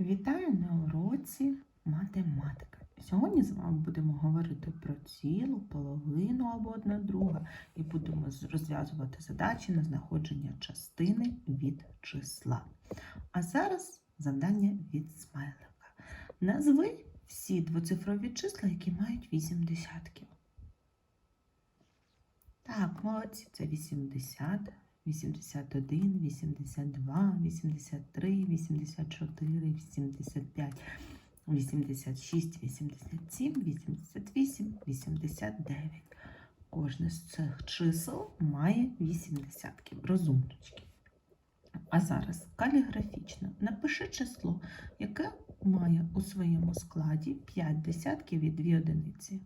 Вітаю на уроці математики. Сьогодні з вами будемо говорити про цілу, половину або одна друга, і будемо розв'язувати задачі на знаходження частини від числа. А зараз завдання від смайлика. Назви всі двоцифрові числа, які мають 8 десятків. Так, молодці, це 80, 81, 82, 83, 84, 85, 86, 87, 88, 89. Кожне з цих чисел має 8 десятків. Розумнички. А зараз каліграфічно напиши число, яке має у своєму складі 5 десятків і 2 одиниці.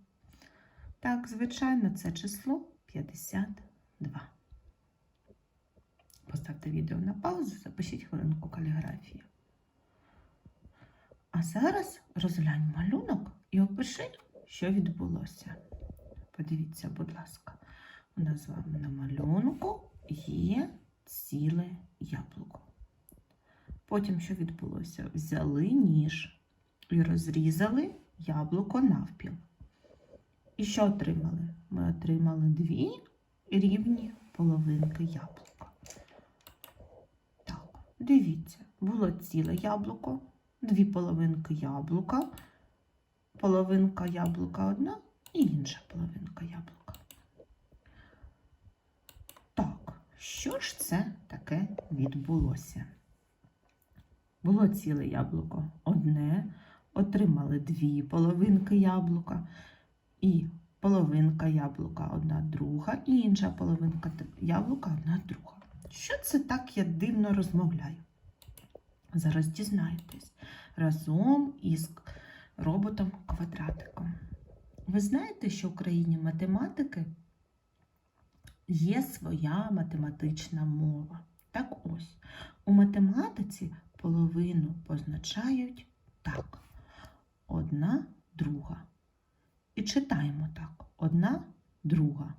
Так, звичайно, це число 52. Поставте відео на паузу, запишіть хвилинку каліграфії. А зараз розглянь малюнок і опиши, що відбулося. Подивіться, будь ласка, у нас з вами на малюнку є ціле яблуко. Потім, що відбулося? Взяли ніж і розрізали яблуко навпіл. І що отримали? Ми отримали дві рівні половинки яблука. Дивіться, було ціле яблуко, дві половинки яблука, половинка яблука одна і інша половинка яблука. Так, що ж це таке відбулося? Було ціле яблуко одне, отримали дві половинки яблука і половинка яблука одна друга, і інша половинка яблука одна друга. Що це так я дивно розмовляю? Зараз дізнаєтесь разом із роботом квадратиком. Ви знаєте, що в країні математики є своя математична мова. Так ось, у математиці половину позначають так. Одна друга. І читаємо так: одна друга.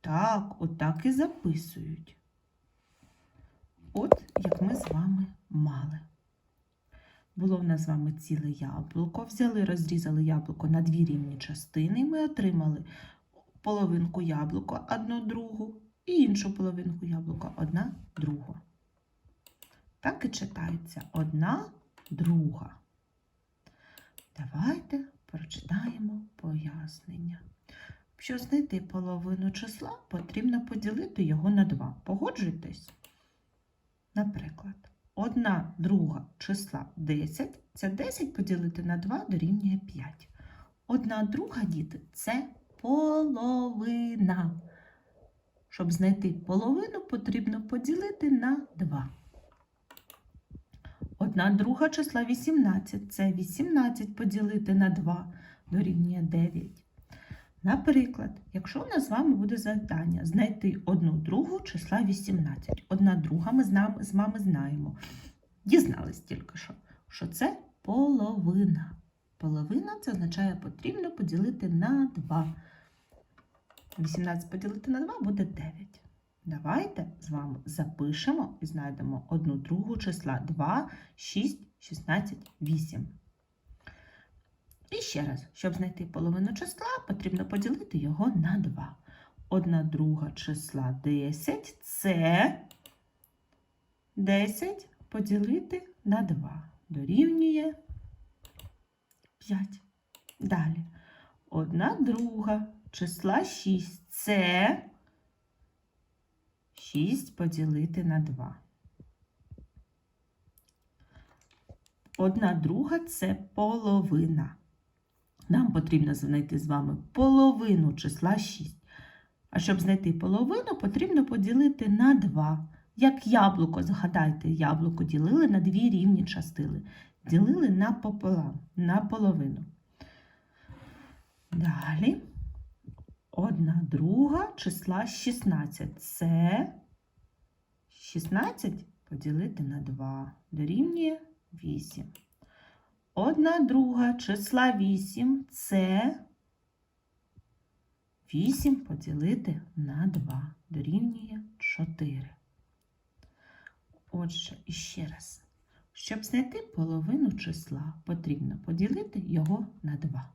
Так, отак і записують. От як ми з вами мали. Було в нас з вами ціле яблуко. Взяли, розрізали яблуко на дві рівні частини, і ми отримали половинку яблука одну другу і іншу половинку яблука одна другу. Так і читається одна друга. Давайте прочитаємо пояснення. Щоб знайти половину числа, потрібно поділити його на 2. Погоджуйтесь? Наприклад, одна друга числа 10, це 10 поділити на 2 дорівнює 5. Одна друга, діти, це половина. Щоб знайти половину, потрібно поділити на 2. Одна друга числа 18. Це 18 поділити на 2 дорівнює 9. Наприклад, якщо у нас з вами буде завдання знайти одну другу числа 18. Одна друга ми з, вами знаємо. Дізнались тільки що, що це половина. Половина це означає потрібно поділити на 2. 18 поділити на 2 буде 9. Давайте з вами запишемо і знайдемо одну другу числа 2, 6, 16, 8. І ще раз, щоб знайти половину числа, потрібно поділити його на 2. Одна друга числа 10 це 10 поділити на 2. Дорівнює 5. Далі. Одна друга числа 6 це 6 поділити на 2. Одна друга це половина. Нам потрібно знайти з вами половину числа 6. А щоб знайти половину, потрібно поділити на 2. Як яблуко, згадайте, яблуко ділили на дві рівні частини. Ділили напополам, на половину. Далі. Одна друга числа 16. Це 16 поділити на 2 дорівнює 8. Одна друга числа 8 це 8 поділити на 2 дорівнює 4. Отже, іще раз. Щоб знайти половину числа, потрібно поділити його на 2.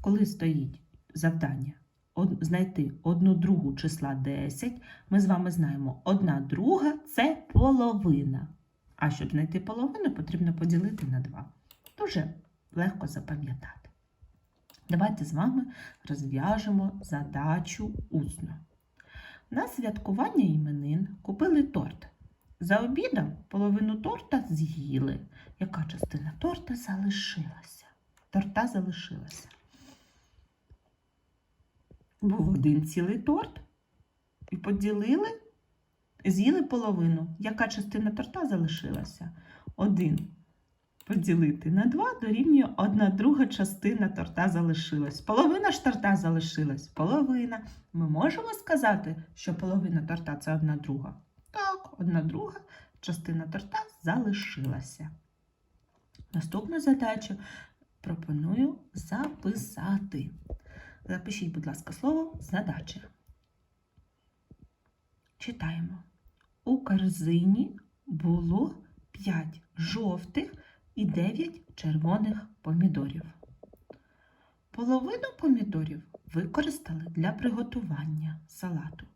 Коли стоїть завдання знайти одну другу числа 10, ми з вами знаємо, одна друга це половина. А щоб знайти половину, потрібно поділити на 2. Дуже легко запам'ятати. Давайте з вами розв'яжемо задачу усно. На святкування іменин купили торт. За обідом половину торта з'їли. Яка частина торта залишилася? Торта залишилася. Був один цілий торт і поділили, з'їли половину. Яка частина торта залишилася? Один поділити на два дорівнює одна друга частина торта залишилась. Половина ж торта залишилась. Половина. Ми можемо сказати, що половина торта це одна друга. Так, одна друга частина торта залишилася. Наступну задачу пропоную записати. Запишіть, будь ласка, слово задача. Читаємо. У корзині було 5 жовтих і 9 червоних помідорів. Половину помідорів використали для приготування салату.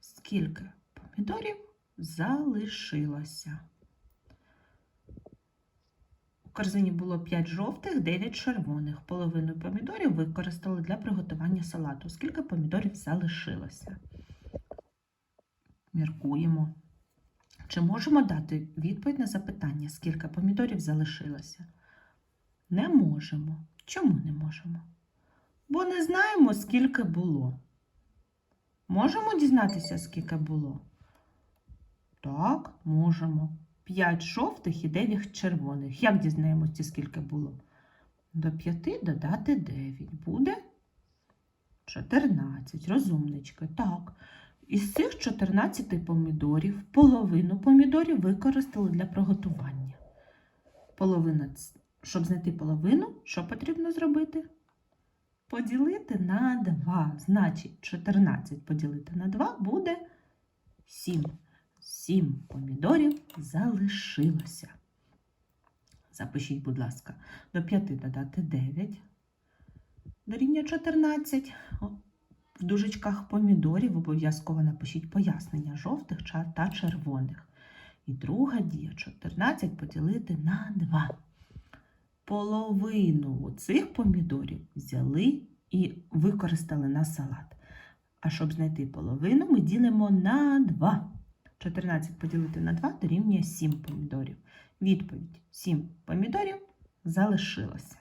Скільки помідорів залишилося? У корзині було 5 жовтих, 9 червоних. Половину помідорів використали для приготування салату. Скільки помідорів залишилося? Міркуємо. Чи можемо дати відповідь на запитання, скільки помідорів залишилося? Не можемо. Чому не можемо? Бо не знаємо, скільки було. Можемо дізнатися, скільки було? Так, можемо. 5 жовтих і 9 червоних. Як дізнаємося, скільки було? До 5 додати 9. Буде 14. Розумнички. Так. Із цих 14 помідорів половину помідорів використали для приготування. Половина, щоб знайти половину, що потрібно зробити? Поділити на 2. Значить, 14 поділити на 2 буде 7. 7 помідорів залишилося. Запишіть, будь ласка, до 5 додати 9. Дорівнює 14. В дужечках помідорів обов'язково напишіть пояснення жовтих та червоних. І друга дія 14 поділити на 2. Половину цих помідорів взяли і використали на салат. А щоб знайти половину, ми ділимо на 2. 14 поділити на 2 дорівнює 7 помідорів. Відповідь: 7 помідорів залишилося.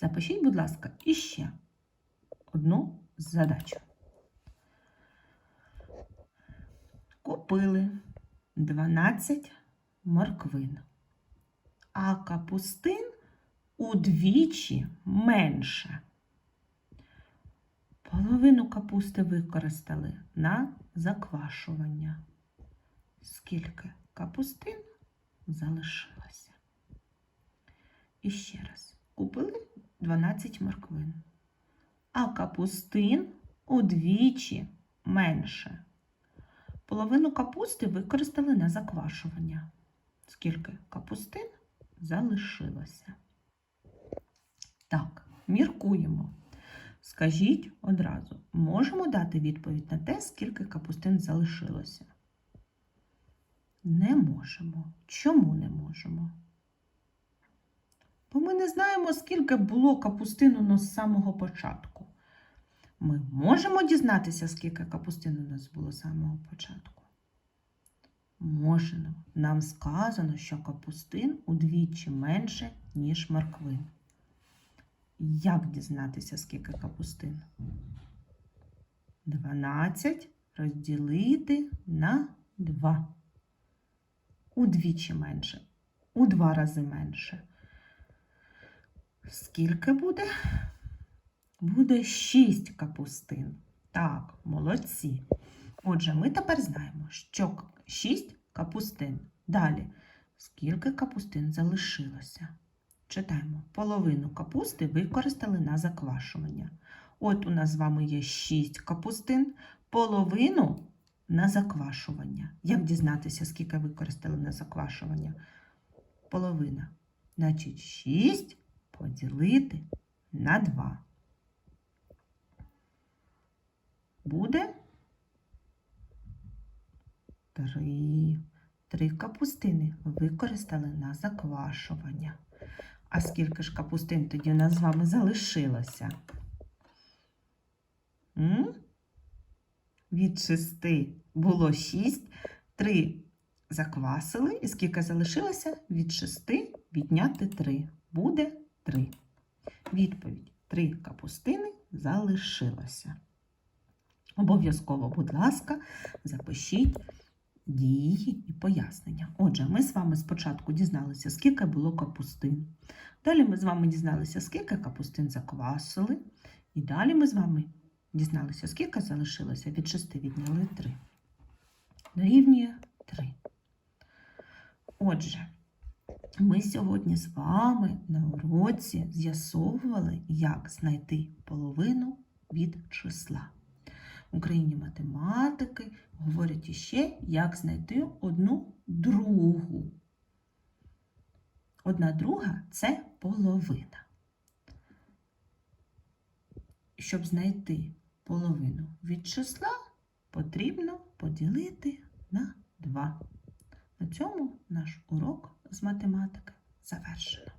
Запишіть, будь ласка, іще одну задачу. Купили 12 морквин, а капустин удвічі менше. Половину капусти використали на заквашування. Скільки капустин залишилося? І ще раз. Купили 12 морквин а капустин удвічі менше. Половину капусти використали на заквашування. Скільки капустин залишилося? Так, міркуємо. Скажіть одразу, можемо дати відповідь на те, скільки капустин залишилося? Не можемо. Чому не можемо? Бо ми не знаємо, скільки було капустин у нас з самого початку. Ми можемо дізнатися, скільки капустин у нас було з самого початку? Можемо. Нам сказано, що капустин удвічі менше, ніж морквин. Як дізнатися, скільки капустин? 12 розділити на 2. Удвічі менше. У два рази менше. Скільки буде? Буде 6 капустин. Так, молодці. Отже, ми тепер знаємо, що 6 капустин. Далі, скільки капустин залишилося? Читаємо. Половину капусти використали на заквашування. От у нас з вами є 6 капустин. Половину на заквашування. Як дізнатися, скільки використали на заквашування? Половина. Значить, 6 поділити на 2. Буде 3. Три капустини використали на заквашування. А скільки ж капустин тоді у нас з вами залишилося? М? Від шести було шість, три заквасили, і скільки залишилося? Від шести відняти три. Буде три. Відповідь: три капустини залишилося. Обов'язково, будь ласка, запишіть дії і пояснення. Отже, ми з вами спочатку дізналися, скільки було капустин. Далі ми з вами дізналися, скільки капустин заквасили. І далі ми з вами дізналися, скільки залишилося. Від 6 відняли 3. Дорівнює 3. Отже, ми сьогодні з вами на уроці з'ясовували, як знайти половину від числа. Україні математики говорять іще, як знайти одну другу. Одна друга це половина. Щоб знайти половину від числа, потрібно поділити на 2. На цьому наш урок з математики завершено.